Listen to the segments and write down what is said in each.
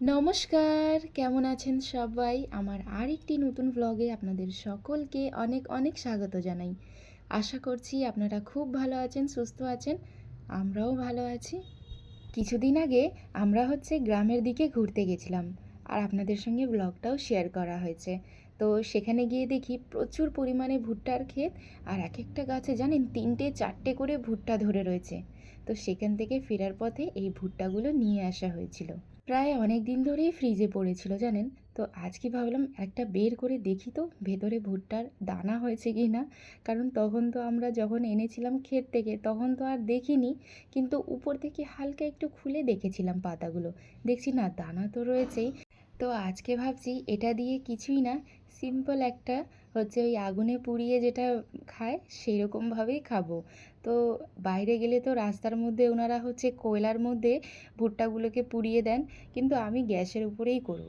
নমস্কার, কেমন আছেন সবাই? আমার আর একটি নতুন ব্লগে আপনাদের সকলকে অনেক অনেক স্বাগত জানাই। আশা করছি আপনারা খুব ভালো আছেন, সুস্থ আছেন, আমরাও ভালো আছি। কিছুদিন আগে আমরা হচ্ছে গ্রামের দিকে ঘুরতে গেছিলাম আর আপনাদের সঙ্গে ব্লগটাও শেয়ার করা হয়েছে। তো সেখানে গিয়ে দেখি প্রচুর পরিমাণে ভুট্টার ক্ষেত আর এক একটা গাছে জানেন তিনটে চারটে করে ভুট্টা ধরে রয়েছে। তো সেখান থেকে ফেরার পথে এই ভুট্টাগুলো নিয়ে আসা হয়েছিল। প্রায় অনেক দিন ধরেই ফ্রিজে পড়েছিল, জানেন? তো আজকে ভাবলাম একটা বের করে দেখি তো, ভেতরে ভুট্টার দানা হয়েছে কি না? কারণ তখন তো আমরা যখন এনেছিলাম ক্ষেত থেকে, তখন তো আর দেখিনি। কিন্তু উপর থেকে হালকা একটু খুলে দেখেছিলাম পাতাগুলো। দেখছি না, দানা তো রয়েছেই। তো আজকে ভাবছি এটা দিয়ে কিছুই না সিম্পল একটা হচ্ছে ওই আগুনে পুড়িয়ে যেটা খায় সেই রকমভাবেই খাব। তো বাইরে গেলে তো রাস্তার মধ্যে ওনারা হচ্ছে কয়লার মধ্যে ভুট্টাগুলোকে পুড়িয়ে দেন, কিন্তু আমি গ্যাসের উপরেই করব।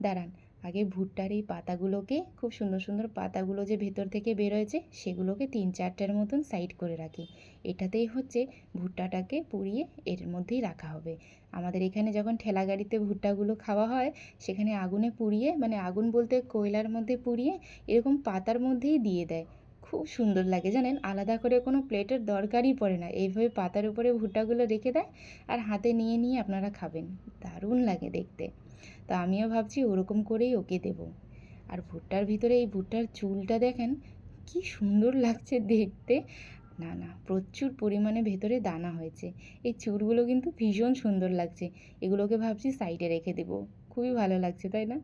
দাঁড়ান, আগে ভুট্টার এই পাতাগুলোকে, খুব সুন্দর সুন্দর পাতাগুলো যে ভেতর থেকে বেরোয়েছে, সেগুলোকে তিন চারটার মতন সাইড করে রাখি। এটাতেই হচ্ছে ভুট্টাটাকে পুড়িয়ে এর মধ্যেই রাখা হবে। আমাদের এখানে যখন ঠেলা গাড়িতে ভুট্টাগুলো খাওয়া হয়, সেখানে আগুনে পুড়িয়ে মানে আগুন বলতে কয়লার মধ্যে পুড়িয়ে, এরকম পাতার মধ্যেই দিয়ে দেয়। খুব সুন্দর লাগে, জানেন? আলাদা করে কোনো প্লেটের দরকারই পড়ে না। এইভাবে পাতার উপরে ভুট্টাগুলো রেখে দেয় আর হাতে নিয়ে নিয়ে আপনারা খাবেন। দারুণ লাগে দেখতে। তো আমিও ভাবছি ওরকম করেই ওকে দেব। আর ভুট্টার ভিতরে এই ভুট্টার চুলটা দেখেন, কি সুন্দর লাগছে দেখতে। না না, প্রচুর পরিমাণে ভেতরে দানা হয়েছে। এই চুলগুলো কিন্তু ভীষণ সুন্দর লাগছে। এগুলোকে ভাবছি সাইডে রেখে দেবো। খুবই ভালো লাগছে, তাই না?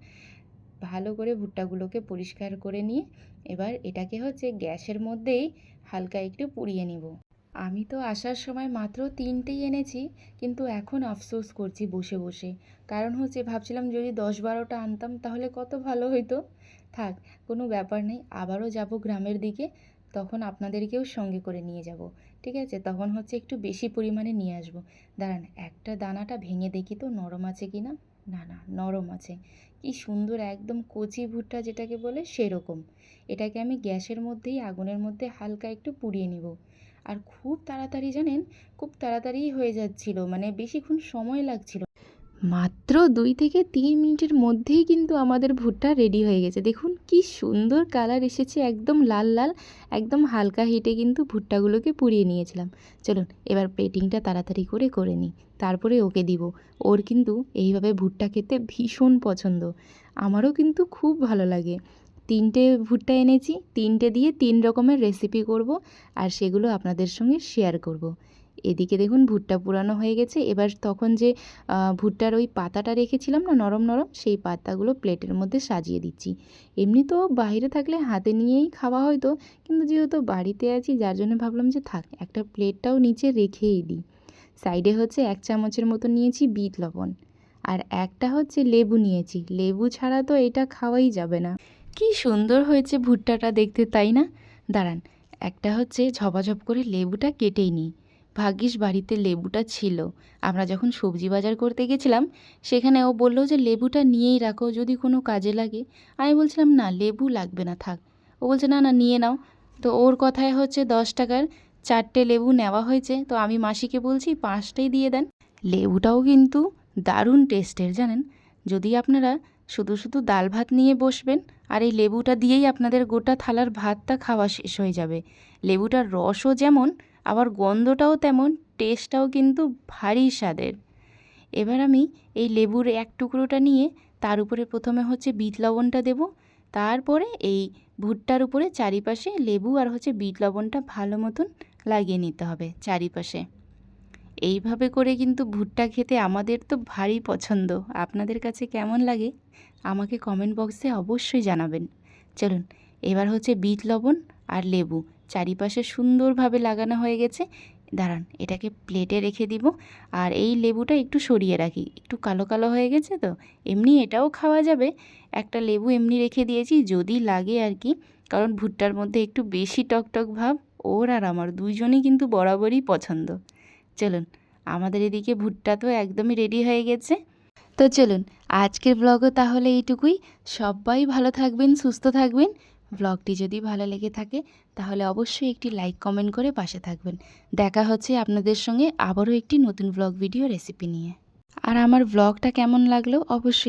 ভালো করে ভুট্টাগুলোকে পরিষ্কার করে নিয়ে এবার এটাকে হচ্ছে গ্যাসের মধ্যেই হালকা একটু পুড়িয়ে নিব। আমি তো আসার সময় মাত্র তিনটেই এনেছি, কিন্তু এখন আফসোস করছি বসে বসে। কারণ হচ্ছে ভাবছিলাম যদি দশ বারোটা আনতাম তাহলে কত ভালো হতো থাক, কোনো ব্যাপার নেই, আবারও যাব গ্রামের দিকে, তখন আপনাদেরকেও সঙ্গে করে নিয়ে যাব। ঠিক আছে? তখন হচ্ছে একটু বেশি পরিমাণে নিয়ে আসব। দাঁড়ান, একটা দানাটা ভেঙে দেখি তো নরম আছে কি না না না, নরম আছে। কি সুন্দর একদম কচি ভুট্টা যেটাকে বলে সেরকম। এটাকে আমি গ্যাসের মধ্যেই, আগুনের মধ্যে হালকা একটু পুড়িয়ে নিব। আর খুব তাড়াতাড়ি জানেন, খুব তাড়াতাড়িই হয়ে যাচ্ছিল। মানে বেশিক্ষণ সময় লাগছিল মাত্র দুই থেকে তিন মিনিটের মধ্যেই কিন্তু আমাদের ভুট্টা রেডি হয়ে গেছে। দেখুন, কি সুন্দর কালার এসেছে, একদম লাল লাল, একদম হালকা হিটে কিন্তু ভুট্টাগুলোকে পুড়িয়ে নিয়েছিলাম। চলুন, এবার প্লেটিংটা তাড়াতাড়ি করে করে নিই। তারপরে ওকে দিব। ওর কিন্তু এইভাবে ভুট্টা খেতে ভীষণ পছন্দ। আমারও কিন্তু খুব ভালো লাগে। তিনটে ভুট্টা এনেছি, তিনটে দিয়ে তিন রকমের রেসিপি করব আর সেগুলো আপনাদের সঙ্গে শেয়ার করব। এদিকে দেখুন ভুট্টা পুরানো হয়ে গেছে। এবার তখন যে ভুট্টার ওই পাতাটা রেখেছিলাম না, নরম নরম, সেই পাতাগুলো প্লেটের মধ্যে সাজিয়ে দিচ্ছি। এমনি তো বাইরে থাকলে হাতে নিয়েই খাওয়া হয়তো, কিন্তু যেহেতু বাড়িতে আছি, যার জন্য ভাবলাম যে থাক, একটা প্লেটটাও নিচে রেখেই দিই। সাইডে হচ্ছে এক চামচের মতো নিয়েছি বিট লবণ, আর একটা হচ্ছে লেবু নিয়েছি। লেবু ছাড়া তো এটা খাওয়াই যাবে না। কি সুন্দর হয়েছে ভুট্টাটা দেখতে, তাই না? দাঁড়ান, একটা হচ্ছে ঝপাঝপ করে লেবুটা কেটেই নিই। ভাগ্যিস বাড়িতে লেবুটা ছিল। আমরা যখন সবজি বাজার করতে গেছিলাম, সেখানে ও বলল যে, লেবুটা নিয়েই রাখো, যদি কোনো কাজে লাগে। আমি বলছিলাম, না, লেবু লাগবে না, থাক। ও বলছে, না না, নিয়ে নাও। তো ওর কথায় হচ্ছে দশ টাকার চারটে লেবু নেওয়া হয়েছে। তো আমি মাসিকে বলছি, পাঁচটাই দিয়ে দেন। লেবুটাও কিন্তু দারুণ টেস্টের, জানেন? যদি আপনারা শুধু শুধু ডাল ভাত নিয়ে বসবেন, আর এই লেবুটা দিয়েই আপনাদের গোটা থালার ভাতটা খাওয়া শেষ হয়ে যাবে। লেবুটার রসও যেমন আবার গন্ধটাও তেমন, টেস্টটাও কিন্তু ভারী স্বাদের। এবার আমি এই লেবুর এক টুকরোটা নিয়ে তার উপরে প্রথমে হচ্ছে বিট লবণটা দেব, তারপরে এই ভুট্টার উপরে চারিপাশে লেবু আর হচ্ছে বিট লবণটা ভালো মতন লাগিয়ে নিতে হবে চারিপাশে। এইভাবে করে কিন্তু ভুট্টা খেতে আমাদের তো ভারী পছন্দ। আপনাদের কাছে কেমন লাগে আমাকে কমেন্ট বক্সে অবশ্যই জানাবেন। চলুন, এবার হচ্ছে বিট লবণ আর লেবু। চারিপাশে সুন্দরভাবে লাগানো হয়ে গেছে। দাঁড়ান, এটাকে প্লেটে রেখে দিব। আর এই লেবুটা একটু সরিয়ে রাখি। একটু কালো কালো হয়ে গেছে তো, এমনি এটাও খাওয়া যাবে। একটা লেবু এমনি রেখে দিয়েছি, যদি লাগে আর কি। কারণ ভুট্টার মধ্যে একটু বেশি টকটক ভাব, ওর আর আমার দুইজনই কিন্তু বরাবরই পছন্দ। চলুন, আমাদের এদিকে ভুট্টা তো একদমই রেডি হয়ে গেছে। তো চলুন, আজকের ব্লগও তাহলে এইটুকুই। সবাই ভালো থাকবেন, সুস্থ থাকবেন। ব্লগটি যদি ভালো লেগে থাকে তাহলে অবশ্যই একটি লাইক, কমেন্ট করে পাশে থাকবেন। দেখা হচ্ছে আপনাদের সঙ্গে আবারও একটি নতুন ব্লগ ভিডিও রেসিপি নিয়ে। আর আমার ব্লগটা কেমন লাগল অবশ্যই